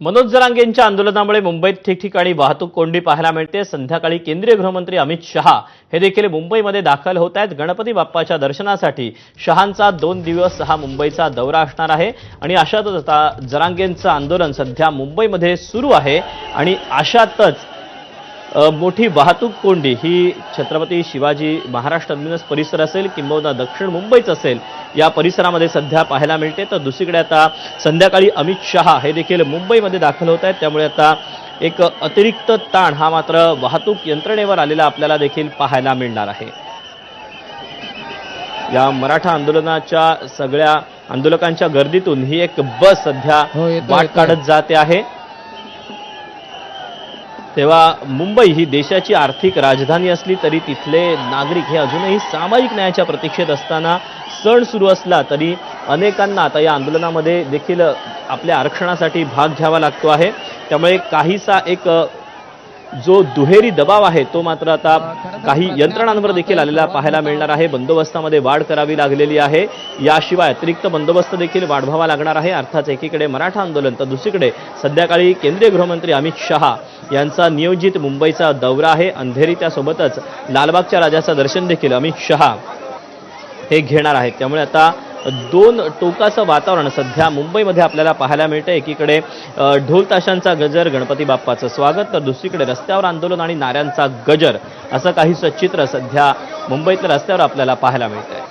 मनोज जरांगेंच्या आंदोलनामुळे मुंबईत ठिकठिकाणी वाहतूक कोंडी पाहायला मिळते. संध्याकाळी केंद्रीय गृहमंत्री अमित शहा हे देखील मुंबईमध्ये दाखल होत आहेत. गणपती बाप्पाच्या दर्शनासाठी शहांचा दोन दिवस हा मुंबईचा दौरा असणार आहे. आणि अशातच आता जरांगेंचं आंदोलन सध्या मुंबईमध्ये सुरू आहे. आणि अशातच मोठी वाहतूक कोंडी. ही छत्रपती शिवाजी महाराज टर्मिनस परिसर असेल किंबहुना दक्षिण मुंबईच असेल या परिसरामध्ये सध्या पाहायला मिळते. तर दुसरीकडे आता संध्याकाळी अमित शहा हे देखील मुंबईमध्ये दाखल होत आहेत. त्यामुळे आता एक अतिरिक्त ताण हा मात्र वाहतूक यंत्रणेवर आलेला आपल्याला देखील पाहायला मिळणार आहे. या मराठा आंदोलनाच्या सगळ्या आंदोलकांच्या गर्दीतून ही एक बस सध्या हो, वाट. काढत जाते आहे. तेव्हा मुंबई ही देशाची आर्थिक राजधानी असली तरी तिथले नागरिक हे अजूनही सामाजिक न्यायाच्या प्रतीक्षेत असताना सण सुरू असला तरी अनेकांना आता या आंदोलनामध्ये देखील आपल्या आरक्षणासाठी भाग घ्यावा लागतो आहे. त्यामुळे काहीसा एक जो दुहेरी दबाव आहे तो मात्र आता काही यंत्रणांवर देखील आलेला पाहायला मिळणार आहे. बंदोबस्तामध्ये वाढ करावी लागलेली आहे. याशिवाय अतिरिक्त बंदोबस्त देखील वाढवावा लागणार आहे. अर्थात एकीकडे मराठा आंदोलन तर दुसरीकडे संध्याकाळी केंद्रीय गृहमंत्री अमित शहा यांचा नियोजित मुंबईचा दौरा आहे. अंधेरी त्यासोबतच लालबागच्या राजाचं दर्शन देखील अमित शहा हे घेणार आहेत. त्यामुळे आता दोन टोकाचं वातावरण सध्या मुंबईमध्ये आपल्याला पाहायला मिळतं एकीकडे अ, ढोल ताशांचा गजर गणपती बाप्पाचं स्वागत तर दुसरीकडे रस्त्यावर आंदोलन आणि नाऱ्यांचा गजर असं काही चित्र सध्या मुंबईतल्या रस्त्यावर आपल्याला पाहायला मिळतंय.